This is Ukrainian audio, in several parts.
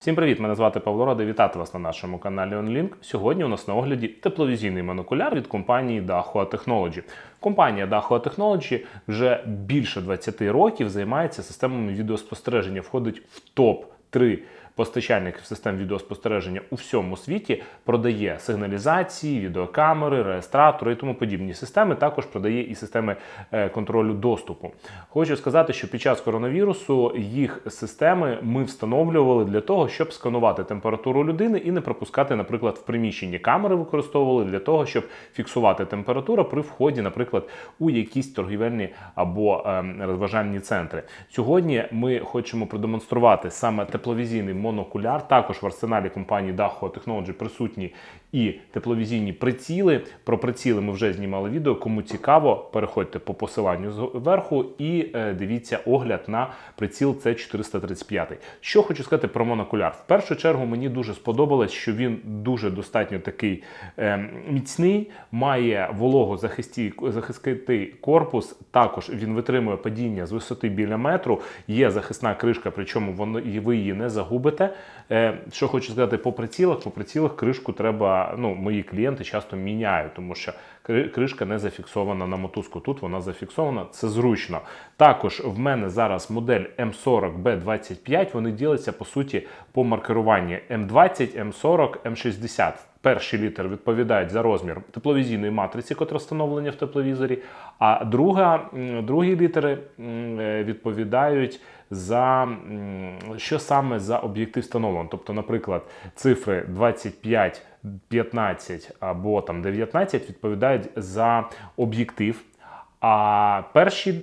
Всім привіт! Мене звати Павло Рада. Вітати вас на нашому каналі OnLink. Сьогодні у нас на огляді тепловізійний монокуляр від компанії Dahua Technology. Компанія Dahua Technology вже більше 20 років займається системами відеоспостереження, входить в топ 3 постачальників систем відеоспостереження у всьому світі, продає сигналізації, відеокамери, реєстратори і тому подібні системи. Також продає і системи е, контролю доступу. Хочу сказати, що під час коронавірусу їх системи ми встановлювали для того, щоб сканувати температуру людини і не пропускати, наприклад, в приміщенні камери використовували для того, щоб фіксувати температуру при вході, наприклад, у якісь торгівельні або ем, розважальні центри. Сьогодні ми хочемо продемонструвати саме тепловізійний монокуляр. Також в арсеналі компанії Dahua Technology присутні і тепловізійні приціли. Про приціли ми вже знімали відео. Кому цікаво, переходьте по посиланню зверху і е, дивіться огляд на приціл C435. Що хочу сказати про монокуляр. В першу чергу мені дуже сподобалось, що він дуже достатньо такий е, міцний, має вологозахистий корпус. Також він витримує падіння з висоти біля метру. Є захисна кришка, причому воно ви її не загубите. Е, що хочу сказати по прицілах, по прицілах кришку треба. Ну, мої клієнти часто міняють, тому що кришка не зафіксована на мотузку. Тут вона зафіксована, це зручно. Також в мене зараз модель М40B25. Вони діляться по суті по маркеруванню М20, М40, М60. Перший літер відповідають за розмір тепловізійної матриці, котра встановлення в тепловізорі, а друга, другі літери відповідають за що саме за об'єктив встановлено. Тобто, наприклад, цифри 25, 15 або там 19 відповідають за об'єктив. А перші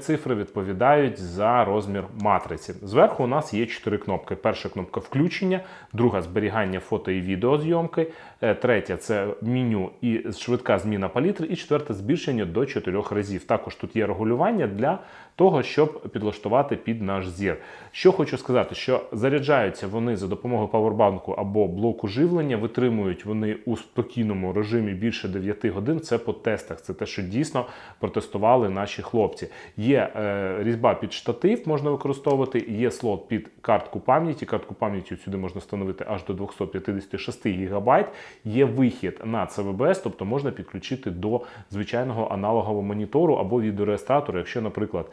цифри відповідають за розмір матриці. Зверху у нас є чотири кнопки. Перша кнопка включення, друга зберігання фото і відеозйомки, е, третя це меню і швидка зміна палітри, і четверта збільшення до чотирьох разів. Також тут є регулювання для того, щоб підлаштувати під наш зір. Що хочу сказати, що заряджаються вони за допомогою павербанку або блоку живлення, витримують вони у спокійному режимі більше 9 годин. Це по тестах. Це те, що дійсно протестували наші хлопці. Є е, різьба під штатив, можна використовувати, є слот під картку пам'яті. Картку пам'яті сюди можна встановити аж до 256 ГБ. Є вихід на ЦВБС, тобто можна підключити до звичайного аналогового монітору або відеореєстратора, якщо, наприклад,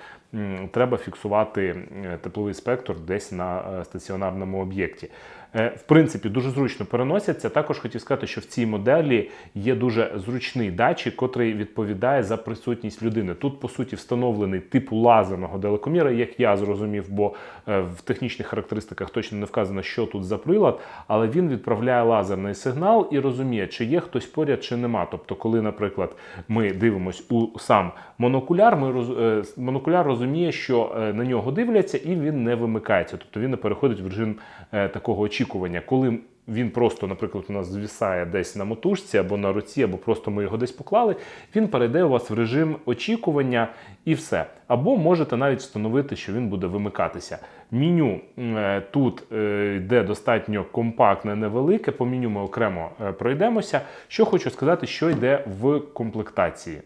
треба фіксувати тепловий спектр десь на е, стаціонарному об'єкті. Е, в принципі, дуже зручно переносяться. Також хотів сказати, що в цій моделі є дуже зручний датчик, котрий відповідає за присутність людини. Тут, по суті, встановлений типу лазерного далекоміра, як я зрозумів, бо е, в технічних характеристиках точно не вказано, що тут за прилад, але він відправляє лазерний сигнал і розуміє, чи є хтось поряд, чи нема. Тобто, коли, наприклад, ми дивимося у сам монокуляр, ми роз... Е, монокуляр розуміє, що на нього дивляться, і він не вимикається, тобто він не переходить в режим такого очікування очікування, коли він просто, наприклад, у нас звісає десь на мотужці або на руці, або просто ми його десь поклали, він перейде у вас в режим очікування і все. Або можете навіть встановити, що він буде вимикатися. Меню е, тут е, йде достатньо компактне, невелике. По меню ми окремо е, пройдемося. Що хочу сказати, що йде в комплектації.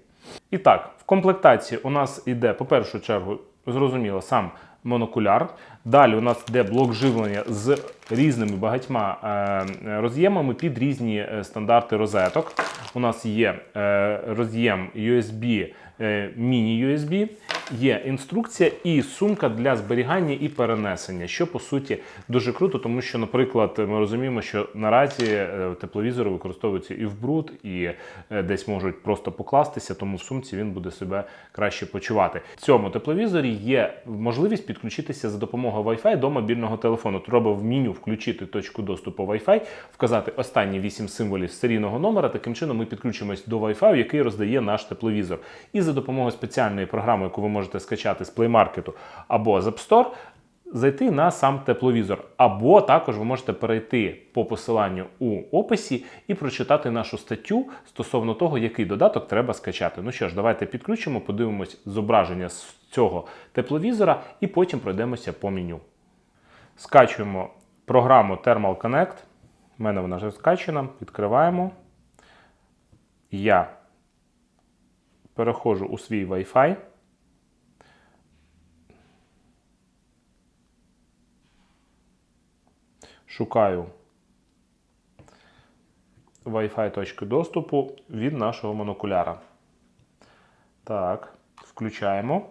І так, в комплектації у нас йде, по першу чергу, зрозуміло, сам монокуляр. Далі у нас йде блок живлення з різними багатьма е, роз'ємами під різні е, стандарти розеток. У нас є е, роз'єм USB, міні-USB, є інструкція і сумка для зберігання і перенесення, що по суті дуже круто, тому що, наприклад, ми розуміємо, що наразі тепловізори використовуються і в бруд, і десь можуть просто покластися, тому в сумці він буде себе краще почувати. В цьому тепловізорі є можливість підключитися за допомогою Wi-Fi до мобільного телефону. Треба в меню включити точку доступу Wi-Fi, вказати останні 8 символів серійного номера. Таким чином ми підключимось до Wi-Fi, який роздає наш тепловізор. І за допомогою спеціальної програми, яку ви можете скачати з Play Market або з App Store, Зайти на сам тепловізор, або також ви можете перейти по посиланню у описі і прочитати нашу статтю стосовно того, який додаток треба скачати. Ну що ж, давайте підключимо, подивимось зображення з цього тепловізора і потім пройдемося по меню. Скачуємо програму Thermal Connect. У мене вона вже скачена. Відкриваємо. Я переходжу у свій Wi-Fi. Шукаю Wi-Fi точки доступу від нашого монокуляра. Так, включаємо.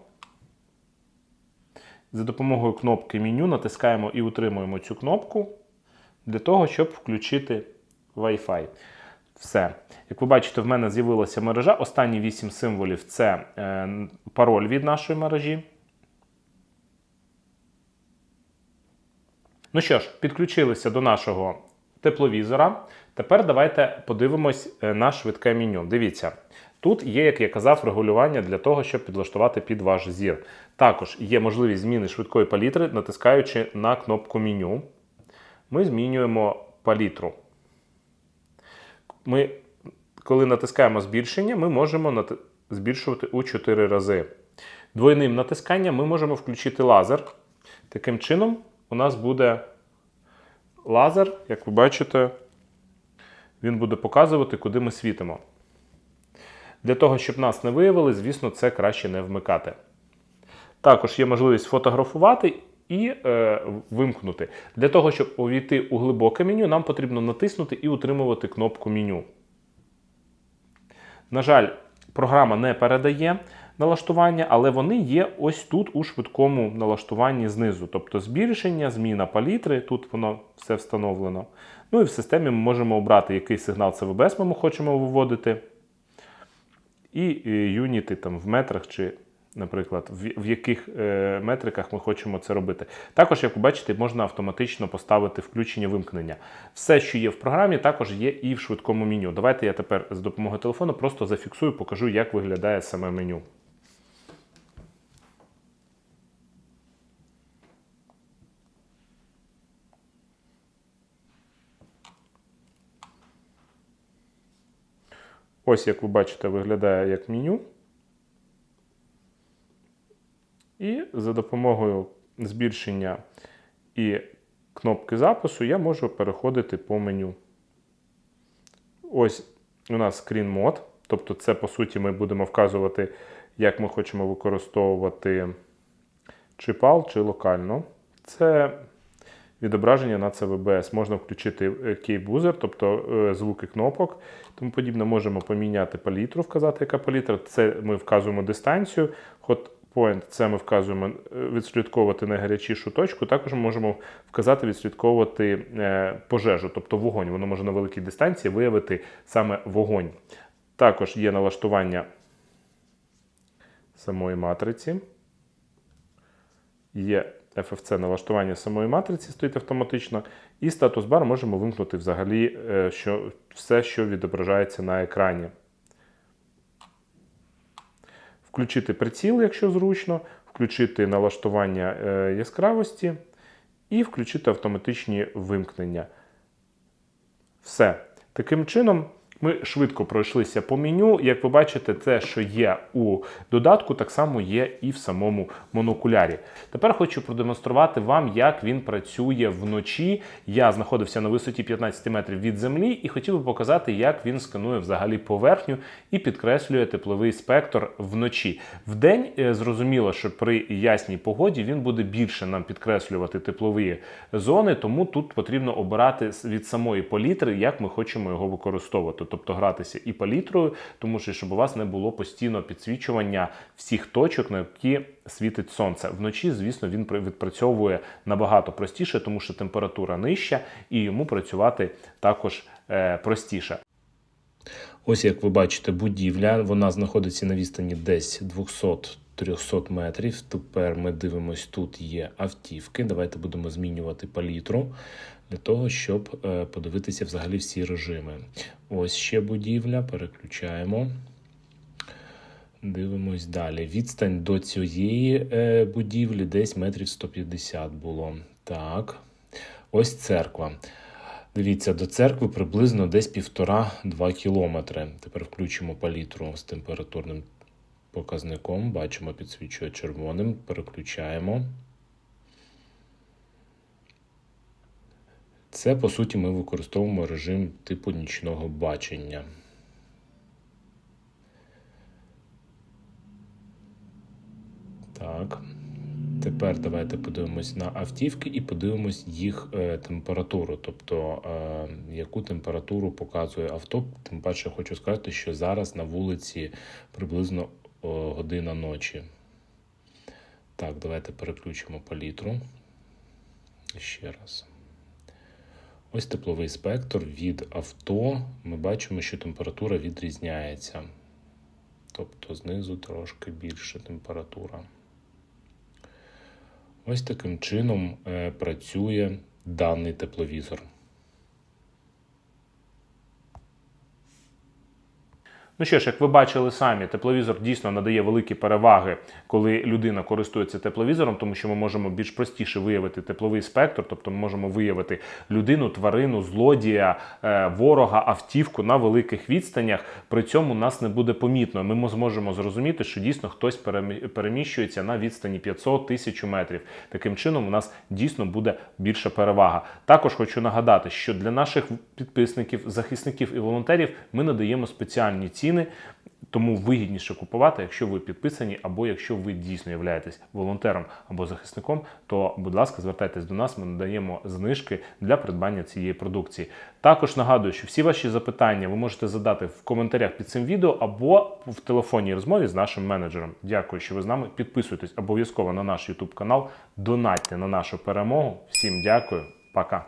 За допомогою кнопки меню натискаємо і утримуємо цю кнопку для того, щоб включити Wi-Fi. Все. Як ви бачите, в мене з'явилася мережа. Останні 8 символів це е, пароль від нашої мережі. Ну що ж, підключилися до нашого тепловізора. Тепер давайте подивимось е, на швидке меню. Дивіться, тут є, як я казав, регулювання для того, щоб підлаштувати під ваш зір. Також є можливість зміни швидкої палітри, натискаючи на кнопку меню. Ми змінюємо палітру. Ми, коли натискаємо збільшення, ми можемо збільшувати у 4 рази. Двойним натисканням ми можемо включити лазер. Таким чином, у нас буде лазер, як ви бачите, він буде показувати, куди ми світимо. Для того, щоб нас не виявили, звісно, це краще не вмикати. Також є можливість фотографувати і е, вимкнути. Для того, щоб увійти у глибоке меню, нам потрібно натиснути і утримувати кнопку меню. На жаль, програма не передає налаштування, але вони є ось тут у швидкому налаштуванні знизу. Тобто збільшення, зміна палітри, тут воно все встановлено. Ну і в системі ми можемо обрати, який сигнал ЦВБС ми хочемо виводити. І юніти там в метрах чи наприклад, в, яких е, метриках ми хочемо це робити. Також, як ви бачите, можна автоматично поставити включення вимкнення. Все, що є в програмі, також є і в швидкому меню. Давайте я тепер з допомогою телефону просто зафіксую, покажу, як виглядає саме меню. Ось, як ви бачите, виглядає як меню. І за допомогою збільшення і кнопки запису я можу переходити по меню. Ось у нас screen мод. Тобто, це, по суті, ми будемо вказувати, як ми хочемо використовувати чи PAL, чи локально. Це відображення на CVBS. Можна включити кейбузер, тобто е, звуки кнопок. Тому подібне можемо поміняти палітру, вказати, яка палітра. Це ми вказуємо дистанцію. Hot point це ми вказуємо е, відслідковувати найгарячішу точку. Також ми можемо вказати відслідковувати е, пожежу, тобто вогонь. Воно може на великій дистанції виявити саме вогонь. Також є налаштування самої матриці. Є FFC налаштування самої матриці стоїть автоматично. І статус бар можемо вимкнути взагалі е, що, все, що відображається на екрані. Включити приціл, якщо зручно, включити налаштування е, яскравості і включити автоматичні вимкнення. Все. Таким чином. Ми швидко пройшлися по меню. Як ви бачите, те, що є у додатку, так само є і в самому монокулярі. Тепер хочу продемонструвати вам, як він працює вночі. Я знаходився на висоті 15 метрів від землі і хотів би показати, як він сканує взагалі поверхню і підкреслює тепловий спектр вночі. Вдень е, зрозуміло, що при ясній погоді він буде більше нам підкреслювати теплові зони, тому тут потрібно обирати від самої палітри, як ми хочемо його використовувати тобто гратися і палітрою, тому що щоб у вас не було постійно підсвічування всіх точок, на які світить сонце. Вночі, звісно, він відпрацьовує набагато простіше, тому що температура нижча, і йому працювати також е, простіше. Ось як ви бачите, будівля вона знаходиться на відстані десь 200 300 метрів. Тепер ми дивимось, тут є автівки. Давайте будемо змінювати палітру для того, щоб е, подивитися взагалі всі режими. Ось ще будівля, переключаємо. Дивимось далі. Відстань до цієї е, будівлі десь метрів 150 було. Так. Ось церква. Дивіться, до церкви приблизно десь півтора-два кілометри. Тепер включимо палітру з температурним показником. Бачимо, підсвічує червоним, переключаємо. Це, по суті, ми використовуємо режим типу нічного бачення. Так. Тепер давайте подивимось на автівки і подивимось їх е, температуру, тобто е, яку температуру показує авто. Тим паче хочу сказати, що зараз на вулиці приблизно о, година ночі. Так, давайте переключимо палітру. Ще раз. Ось тепловий спектр від авто. Ми бачимо, що температура відрізняється. Тобто знизу трошки більша температура. Ось таким чином е, працює даний тепловізор. Ну що ж, як ви бачили самі, тепловізор дійсно надає великі переваги, коли людина користується тепловізором, тому що ми можемо більш простіше виявити тепловий спектр, тобто ми можемо виявити людину, тварину, злодія, е, ворога, автівку на великих відстанях. При цьому нас не буде помітно. Ми зможемо зрозуміти, що дійсно хтось перемі- переміщується на відстані 500 тисяч метрів. Таким чином, у нас дійсно буде більша перевага. Також хочу нагадати, що для наших підписників, захисників і волонтерів ми надаємо спеціальні ціни. Тому вигідніше купувати, якщо ви підписані, або якщо ви дійсно являєтесь волонтером або захисником, то, будь ласка, звертайтесь до нас, ми надаємо знижки для придбання цієї продукції. Також нагадую, що всі ваші запитання ви можете задати в коментарях під цим відео або в телефонній розмові з нашим менеджером. Дякую, що ви з нами. Підписуйтесь обов'язково на наш YouTube канал, донатьте на нашу перемогу. Всім дякую, пока.